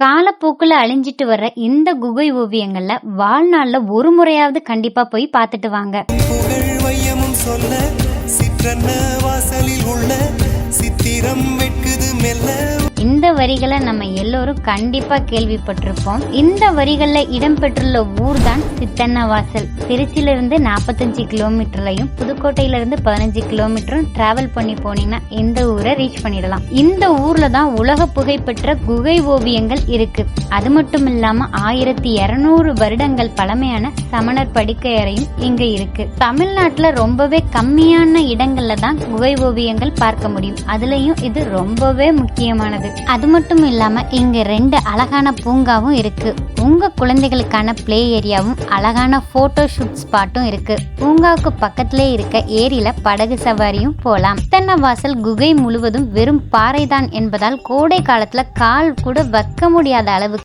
காலப்போக்குல அழிஞ்சிட்டு வர்ற இந்த குகை ஓவியங்கள்ல வாழ்நாள்ல ஒரு முறையாவது கண்டிப்பா போய் பார்த்துட்டு வாங்க. சொல்ல சித்திரம் வெட்குது மெல்ல இந்த வரிகளை நம்ம எல்லோரும் கண்டிப்பா கேள்விப்பட்டிருப்போம். இந்த வரிகள்ல இடம்பெற்றுள்ள ஊர் தான் சித்தன்னவாசல். திருச்சியில இருந்து நாற்பத்தஞ்சு கிலோமீட்டர்லயும் புதுக்கோட்டையில இருந்து பதினஞ்சு கிலோமீட்டரும் டிராவல் பண்ணி போனீங்கன்னா இந்த ஊரை ரீச் பண்ணிடலாம். இந்த ஊர்ல தான் உலக புகைப்பெற்ற குகை ஓவியங்கள் இருக்கு. அது மட்டும் இல்லாம ஆயிரத்தி இருநூறு வருடங்கள் பழமையான சமணர் படுக்கையறையும் இங்க இருக்கு. தமிழ்நாட்டுல ரொம்பவே கம்மியான இடங்கள்ல தான் குகை ஓவியங்கள் பார்க்க முடியும். அதுலயும் இது ரொம்பவே முக்கியமானது. அது மட்டும் இல்லாமல் இங்கே ரெண்டு அழகான பூங்காவும் இருக்குது உங்கள் குழந்தைகளுக்கான ப்ளே ஏரியாவும் அழகான ஃபோட்டோ ஷூட் ஸ்பாட்டும் இருக்குது பூங்காவுக்கு பக்கத்திலே இருக்க ஏரியில் படகு சவாரியும் போகலாம் வாசல் குகை முழுவதும் வெறும் பாறைதான் என்பதால் கோடை காலத்தில் கால் கூட வைக்க முடியாத அளவுக்கு